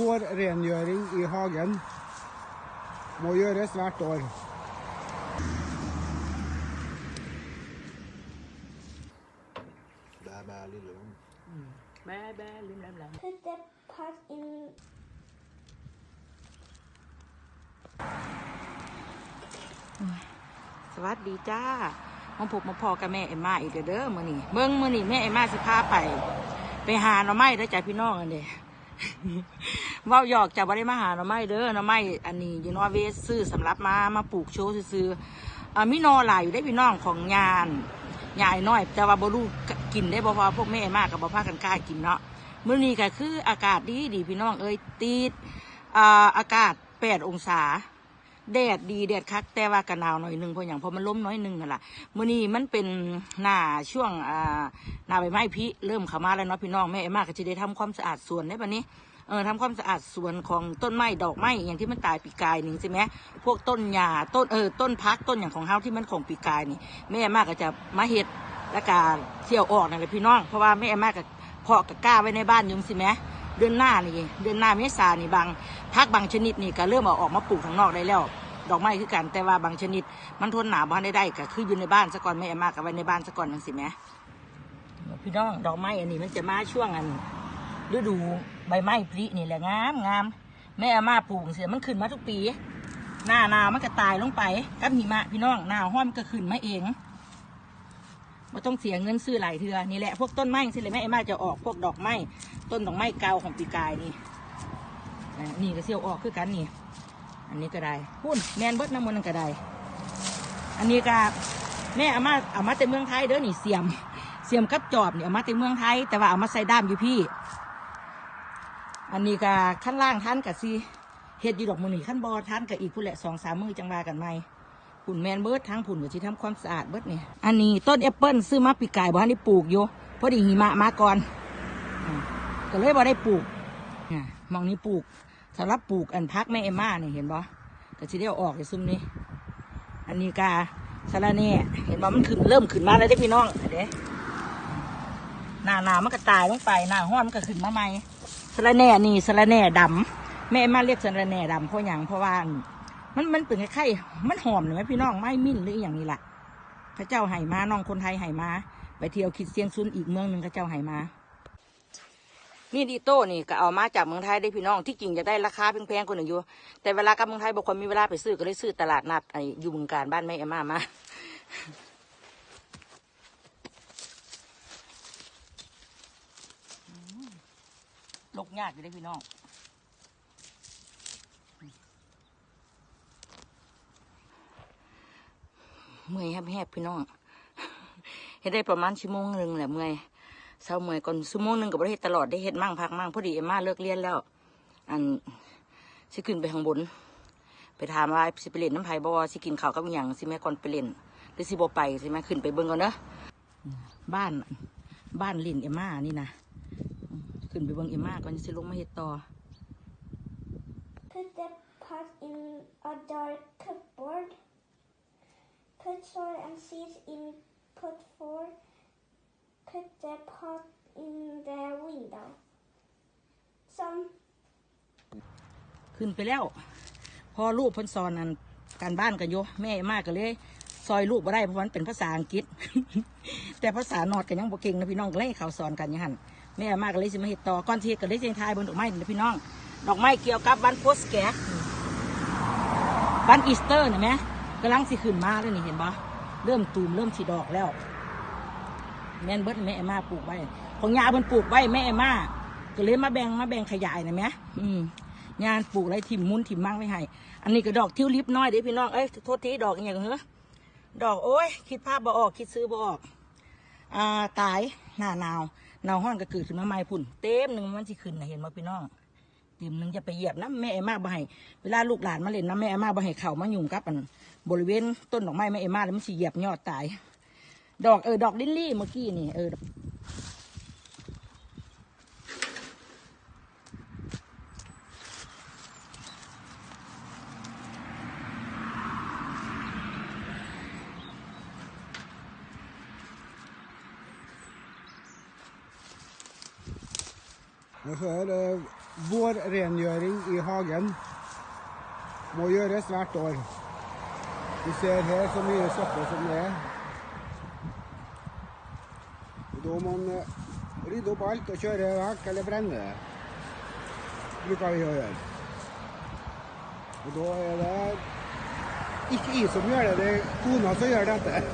Vår rengjøring i hagen må gjøres hvert år. Bæ, bæ, lille ung. แม่แม่ลืมแล้วแล้ว Put the pot in สวัสดีจ้ามาพบมาพอกับแม่เอ็มมาอีกเด้อมื้อนี้เบิ่งมื้อนี้แม่เอ็มมาสิพาไป ไปหาหน่อไม้เด้อจ้าพี่น้องอันเด้เว้าหยอกจะบริมาหาหน่อไม้เด้อหน่อไม้อันนี้อยู่นอเวสซื้อสำหรับมามาปลูกโชว์ซื้ออ่ามิโนอหลายอยู่ได้พี่น้องของงานยายน้อย แต่ว่าบรูกินได้บ่พราะว่าพวกแม่มากกับบ่พากันกล้ากินเนาะมื้อนี้ก็คืออากาศดีดีพี่น้องเอ้ยติดอ่าอากาศ8องศา แดดดีแดดคักแต่ว่ากันหนาวหน่อยหนึ่งเพราะอย่างเพราะมันล้มน้อยหนึ่งนั่นแหละมื้อนี้มันเป็นหน้าช่วงอ่าหน้าใบไม้ผลิเริ่มเข้ามาแล้วเนาะพี่น้องแม่เอ็มมาก็จะได้ทำความสะอาดสวนได้ปะนี้เออทำความสะอาดสวนของต้นไม้ดอกไม้อย่างที่มันตายปีกายหนึ่งใช่ไหมพวกต้นหญ้าต้นเออต้นพักต้นอย่างของเฮาที่มันของปีกายนี่ แม่เอ็มาก็จะมาเฮ็ดและการเที่ยวออกนั่นแหละพี่น้องเพราะว่าแม่เอ็มากก็เพาะกับกล้าไว้ในบ้านยุ่จังสิแหมเดือนหน้านี่เดือนหน้าเมษานี่บางพักบางชนิดนี่ก็เริ่มเอาออกมาปลูกข้างนอกได้แล้ว ดอกไม้คือกันแต่ว่าบางชนิด มันทนหนาวบ้านได้ได้ก็คืออยู่ในบ้านซะก่อนไม่เอามากกับไว้ในบ้านซะก่อนนังสิแม่พี่น้องดอกไม้อันนี้มันจะมาช่วงอันฤดูใบไม้ผลินี่แหละงามงามแม่เอามาปลูกเสียมันขึ้นมาทุกปี หน้าหนาวมันก็ตายลงไปกับหิมะพี่น้องหนาวห้อมก็ขึ้นมาเองไม่ต้องเสียเงินซื้อหลายเทือนี่แหละพวกต้นไม้สิเลยแม่เอามาจะออกพวกดอกไม้ต้นดอกไม้เก่าของปีกายนี่นี่ก็เสียวออกคือกันนี่ อันนี้ก็ได้พุ่นแมนเบิดน้ำมันนนก็ได้ อันนี้ก็แม่เอามาเอามาแต่เมืองไทยเด้อนี่เสียม เสียมกับจอบเนี่ยเอามาแต่เมืองไทย แต่ว่าเอามาใส่ด้ามอยู่พี่ อันนี้ก็ขั้นล่างท่านกับซีเฮ็ดอยู่ดอกมือนี่ขั้นบอท่านกับอีกผู้แหละสองสามมือจังวากันไหมผุ่นแมนเบิร์ดทั้งผุ่นกับที่ทำความสะอาดเบิร์ดเนี่ยอันนี้ต้นแอปเปิลซื้อมาปีกายบ่ทันได้ปลูกอยู่พอดีหิมะมาก่อนอ่าก็เลยบ่ได้ปลูกมองนี้ปลูก สำหรับปลูกอันพักแม่เอมม่าเนี่ยเห็นบ่ก็สิได้เอออกในซุ้มนี้ อันนี้กาสาระเน่เห็นบ่มันขึ้นเริ่มขึ้นมาแล้วเด้พี่น้องเด้หน้าหนามันก็ตายลงไปหน้าห้อนมันก็ขึ้นมาใหม่สาระแน่นี่สาระแน่ดำแม่เอมม่าเรียกสาระแน่ดำเพราะอย่างเพราะว่ามันมันเป็นไข่มันหอมเลยไหมพี่น้องไม่มิ้นหรืออย่างนี้ล่ะพระเจ้าไห่มาน้องคนไทยไห่มาไปเที่ยวคิดเซียงซุนอีกเมืองหนึ่งพระเจ้าไห่มา นี่ดีโต้นี่ก็เอามาจากเมืองไทยได้พี่น้องที่จริงจะได้ราคาแพงๆกว่าหนึ่งอยู่ แต่เวลากับเมืองไทยบอกคนมีเวลาไปซื้อก็เลยซื้อตลาดนัดไอ้อยู่เมืองการบ้านแม่เอมมามาลกยากอยู่ได้พี่น้องเมื่อยแหบๆพี่น้องเฮ็ดได้ประมาณชั่วโมงหนึ่งแหละเมื่อย เช้าเมื่อยก่อนชั่วโมงหนึ่งก็บ่ได้เฮ็ดตลอดได้เฮ็ดมั่งพักมั่งพอดีเอมมาเลิกเรียนแล้ว อันสิขึ้นไปข้างบน ไปถามว่าสิไปเล่นน้ำไผ่บ่สิกินข้าวกับอย่างสิแม่ก่อนไปเล่นหรือสิบ่ไปสิแม่ขึ้นไปเบิ่งก่อนเด้อบ้านบ้านลินเอมมานี่นะอืมขึ้นไปเบิ่งเอมมาก่อนสิลงมาเฮ็ดต่อ Put the pot in a dark cupboard. Put soil and seeds in pot four. Put the pot in the window. Some ขึ้นไปแล้ว พอลูกเพ้นสอนอันการบ้านกันโยแม่มากก็เลย ซอยลูกบ่ได้เพราะมันเป็นภาษาอังกฤษ แต่ภาษานอดกันยังบ่เก่งนะพี่น้องก็เลยให้เขาสอนกันอยังหันแม่มากก็เลยสิมาเฮ็ดต่อก่อนที่ก็เลยเสียงทายบนดอกไม้นะพี่น้อง ดอกไม้เกี่ยวกับวันโพสแกะวันอีสเตอร์นี่ไหมกำลังสิขึ้นมาแล้วนี่เห็นบ่เริ่มตูมเริ่มสีดอกแล้ว แม่นเบิดแม่เอมมาปลูกไว้ ของยาเพิ่นปลูกไว้แม่เอมมาก็เลยมาแบ่งมาแบ่งขยายนะแม่อืมงานปลูกไรถิ่มมุนถิ่มมั่งไว้ให้ อันนี้ก็ดอกทิวลิปน้อยเด้พี่น้อง เอ้ยโทษทีดอกอย่างเหรอดอกโอ้ย คิดภาพบ่ออก คิดซื้อบ่ออก อ่าตายหน้าหนาวหนาวห้อนก็เกิดขึ้นมาใหม่พุ่น เต็มหนึ่งมันสิขึ้นนะเห็นมาพี่น้องเต็มหนึ่งจะไปเหยียบน้ำแม่เอมมาบ่ให้เวลาลูกหลานมาเล่นน้ำแม่เอมมาบ่ให้เข่ามายุ่งกับอันบริเวณต้นดอกไม้แม่เอมมาแล้วมันสิเหยียบยอดตาย ดอกเออดอกลิลลี่เมื่อกี้นี่เออ Og så er det vårrengjøring i hagen må gjøres hvert år. Du ser her så mye søppel som det er. Må man rydder opp alt og kjører vekk eller brenne det. Bruker vi å gjøre. Og da er det ikke jeg som gjør det, det er kona som gjør dette.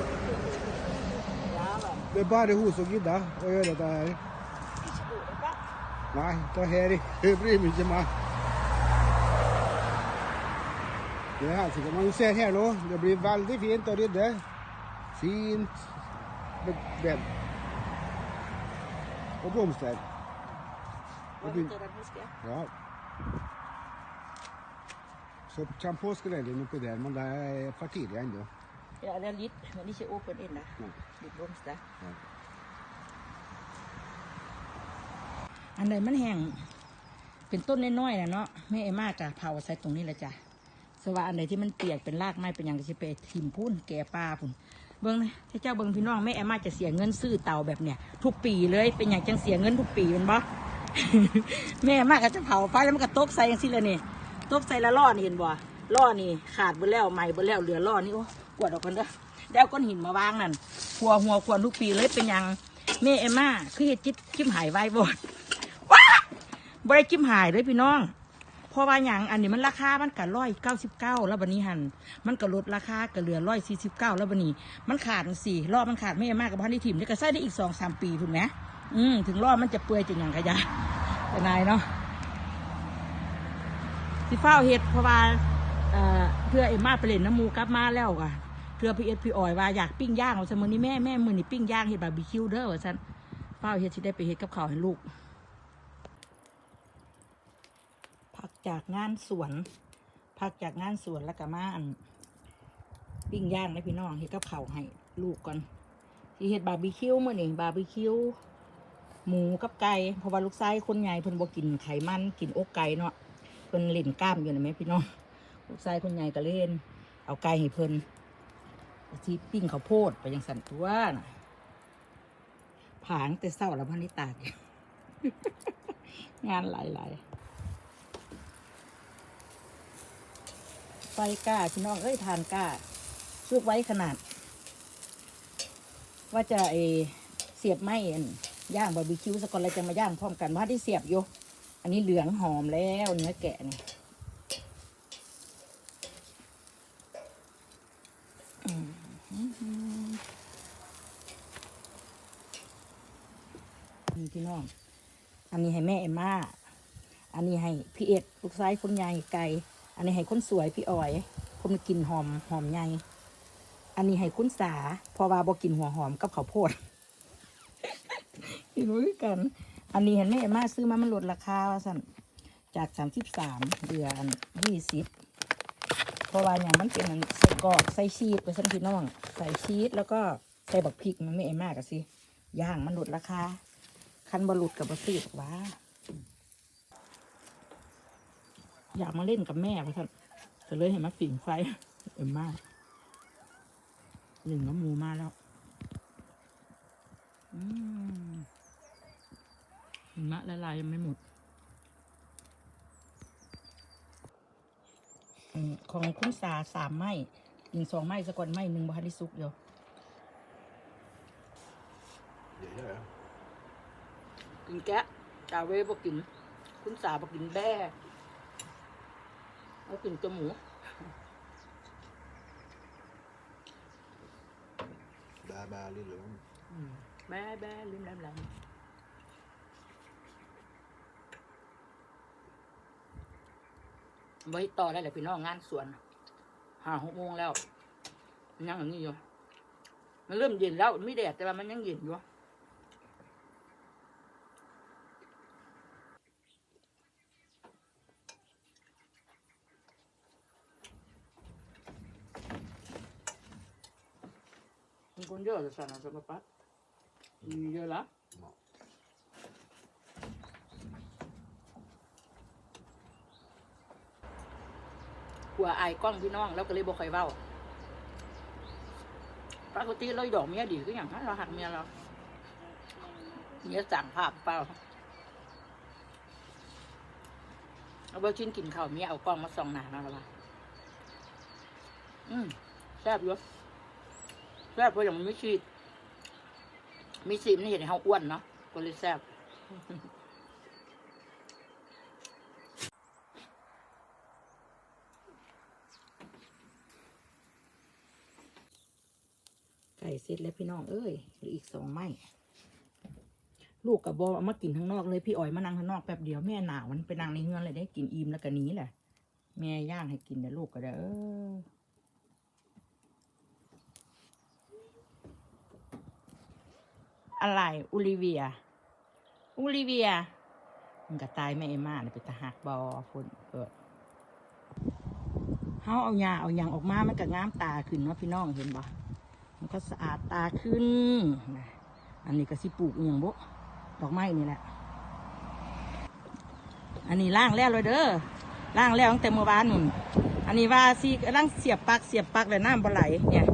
Det er bare hun som gidder å gjøre dette her. Nei, det her bryr meg ikke meg. Det er helt sikkert. Men du ser her nå, det blir veldig fint å rydde. Fint. med bed. Og blomster. Var det ikke den husker jeg? Ja. Så kommer påskeliljen oppi der, men det er for tidlig ennå. Ja, det er litt, men ikke åpen inne. Nei. Litt blomster. Ja. อันใดมันแห้งเป็นต้นน้อยๆนะเนาะแม่เอมากะเผาใส่ตรงนี้แหละจ้ะสว่าอันใดที่มันเปียกเป็นรากไม้เป็นอย่างก็จะไปทิมพุ่นแก่ปลาพุ่น เบิ้งนะถ้าเจ้าเบิ้งพี่น้องแม่เอมมาจะเสียเงินซื้อเตาแบบเนี้ยทุกปีเลยเป็นอย่างจังเสียเงินทุกปีเป็นบ่แม่เอมากก็จะเผาไฟแล้วมันก็ตบใส่ยังสิเลยนี่ตบใส่ละล่อนี่เห็นบ่ล่อนี่ขาดไปแล้วใหม่ไปแล้วเหลือล่อนี่โอ้กวดออกกันเด้อแล้วก้อนหินมาวางนั่นหัวหัวควรทุกปีเลยเป็นอย่างแม่เอมมาคือเฮ็ดจิตจิ้มหายไว้บ่ว้าบริจิ้มหายเลยพี่น้อง ราะว่าอย่างอันนี้มันราคา มันก็ร้อยเก้าสิบเก้าแล้วบันนี้หัน มันก็ลดราคาก็เหลือร้อยสี่สิบเก้าแล้วบันนี้ มันขาดสี่รอบมันขาดไม่มากกับพันที่ถิ่มนี่ก็ใส่ได้อีกสองสามปีถูกไหมอืมถึงรอบมันจะเปื่อยจริงอย่างขยะแต่นายเนาะสิเฝ้าเห็ดเพราะว่าเอ่อเพื่อเอ็มมาไปเล่นน้ำมูกลับมาแล้วอะเพื่อพี่เอ็ดพี่ออยว่าอยากปิ้งย่างว่าสมมอนี้แม่แม่มือนี่ปิ้งย่างเห็ดบาร์บีคิวเด้อว่าฉันเฝ้าเห็ดที่ได้ไปเห็ดกับข้าวให้ลูก พัก จากงานสวนพักจากงานสวนแล้วก็มาอันปิ้งย่างให้พี่น้องเฮ็ดกับข้าให้ลูกก่อนที่เฮ็ดบาร์บีคิวมื้อนี้บาร์บีคิวหมูกับไก่เพราะว่าลูกชายคนใหญ่เพิ่นบ่กินไขมันกินอกไก่เนาะเพิ่นเล่นกล้ามอยู่นะแม่พี่น้องลูกชายคนใหญ่ก็เล่น เอาไก่ให้เพิ่นที่ปิ้งข้าวโพดไปยังสันตัวน่ะผางแต่เศร้าแล้วพันนี้ตากอยู่งานหลายๆ ไฟกล้าพี่น้องเอ้ยทานกล้าซุกไว้ขนาด ว่าจะเอเสียบไม้อันย่างบาร์บีคิวสกอนอะไรจะมาย่างพร้อมกันว่าที่เสียบอยู่อันนี้เหลืองหอมแล้วเนื้อแกะนี่อืมนี่พี่น้อง อันนี้ให้แม่เอ็มม่า อันนี้ให้พี่เอ็ดลูกชายคนใหญ่ไก่ อันนี้ให้คนสวยพี่อ้อยคนกินหอมหอมใหญ่อันนี้ให้คุณสาพอว่าบอกกินหัวหอมกับข้าวโพดพี่รู้กัน อันนี้เห็นแม่เอมมาซื้อมามันลดราคาว่าสั่นจากสามสิบสามเหลือนยี่สิบเพราะว่าอย่างมันเป็นใส่กรอกใส่ชีสไปสั่นพี่น้อง ใส่ชีสแล้วก็ใส่บักพริกมันไม่เอมมากอะสิย่างมันลดราคาคันบรุดกับบซื้อว่า อยากมาเล่นกับแม่เพราะท่านก็เลยเห็นมาฝิ่งไฟเอ็มมากหนึ่งน้ำหมูมาแล้วอืมหิมะละลายยังไม่หมดอของคุณสาสามไม้ยิงสองไม้สะก่อนไม้หนึ่งบาทที่สุกเดียวกินแกะจาเวบอกิน คุณสาบอกกินแบ่ เอากินตัวหมูบาบาลิลงอืมแบ่แบ่ลืมแหลมแหลมไว้ต่อได้เลยพี่น้องงานสวนห้าหกโมงแล้ว ยังอย่างนี้อยู่ มันเริ่มเย็นแล้วไม่แดดแต่ว่ามันยังเย็นอยู่ คนเยอะเลย sana sa papat. Hindi la. กลัวอายกล้องพี่น้องแล้วก็เลยบอกใครเว้าปกติเราดอกเมียดีก็อย่างนั้นเราหักเมียเราเมียสั่งภาพเปล่าเอาเบอร์ชิ้นกินข้าวเมียเอากล้องมาส่องหนาเนาะแล้ววะอืมแซ่บอยู่ แซ่บเพราะอย่างมันไม่ชีดมีสีมันเห็นเขาอ้วนเนาะก็เลยแซ่บไก่เสร็จแล้วพี่น้องเอ้ยหลืออีกสองไม้ลูกกับบอเอามากินข้างนอกเลยพี่อ๋อยมานั่งข้างนอกแป๊บเดียวแม่หนาวมันไปนั่งในเฮือนเลยได้กินอิ่มแล้วก็นี้แหละแม่ย่างให้กินแต่ลูกก็ได้เออ อะไรอูลิเวียอูลิเวียมันก็ตายแม่เอมมาเนี่ยไปตะหักบอฝุ่นเกิดเขาเอายาเอายางออกมามันก็งามตาขึ้นเนาะพี่น้องเห็นบ่มันก็สะอาดตาขึ้นนะอันนี้ก็สิปลูกอย่างบ่ดอกไม้นี่แหละ อันนี้ล่างแล้วเลยเด้อล่างแล้วตั้งแต่เมื่อวานนุ่นอันนี้ว่าซีกำลังเสียบปักเสียบปักแล้วน้ำบ่ไหลเนี่ย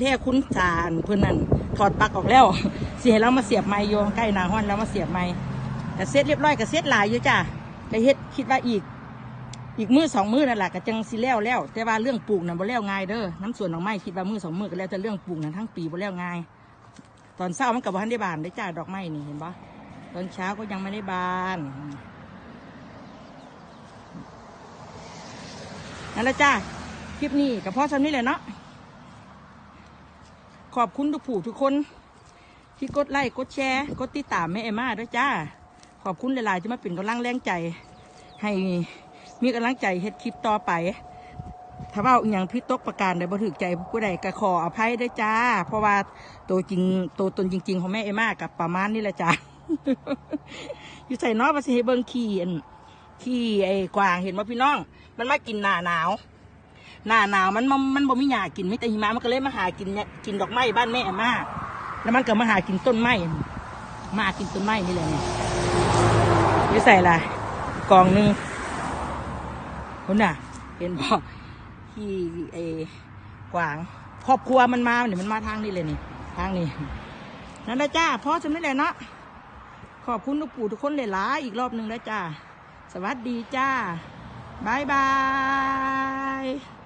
แท้ๆคุ้นจานเพื่อนนั่นถอดปักออกแล้ว เสียแล้วมาเสียบไม้โยงใกล้หนาห้อนแล้วมาเสียบไม้แต่เสร็จเรียบร้อยก็เสร็จหลายอยู่จ้ะก็เฮ็ดคิดว่าอีก อีกมือสองมือนั่นแหละก็จังสิแล้วแล้ว แต่ว่าเรื่องปลูกนั่นบ่แล้วง่ายเด้อน้ำส่วนดอกไม้คิดว่ามือสองมือก็แล้วแต่เรื่องปลูกนั้นทั้งปีบ่แล้วง่ายตอนเช้ามันกับวันได้บานได้จ้าดอกไม้นี่เห็นปะตอนเช้าก็ยังไม่ได้บานนั่นแหละจ้าคลิปนี้กับพ่อซ้ำนี่แหละเนาะขอบคุณทุกผู้ทุกคน ที่กดไลค์กดแชร์กดติดตามแม่เอมมาด้วยจ้า ขอบคุณหลายๆที่มาเป็นกำลังแรงใจ ให้มีกำลังใจเฮ็ดคลิปต่อไป ถ้าว่าอย่างพิตกประการใดบ่ถึกใจผู้ใดก็ขออภัยด้วยจ้า เพราะว่าตัวจริงตัวตนจริง ๆ ของแม่เอมมากับประมาณนี้แหละจ้าอยู่ใส่นอมาสิให้เบิงขี้อันขี้ไอ้กวางเห็นว่าพี่น้อง มันมากินหน้าหนาว หน้าหนาวมันมันมันบ่มีหญ้ากินไมีแต่หิมะมันก็เลยมาหากินเนี่ยกินดอกไม้บ้านแม่เอมมา แล้วมันก็มาหากินต้นไม้มากินต้นไม้นี่แหละเนี่ยอยู่ใส่ละกองหนึ่งคุณน่ะ เห็นบ่ที่ไอ้กวางครอบครัวมันมาเนี่ยมันมาทางนี้เลยนี่ ทางนี้นั่นแหละจ้าพ่อจำได้เลยเนาะขอบคุณทุกปู่ทุกคนเลยหลายอีกรอบหนึ่งแล้วจ้า สวัสดีจ้าบายบาย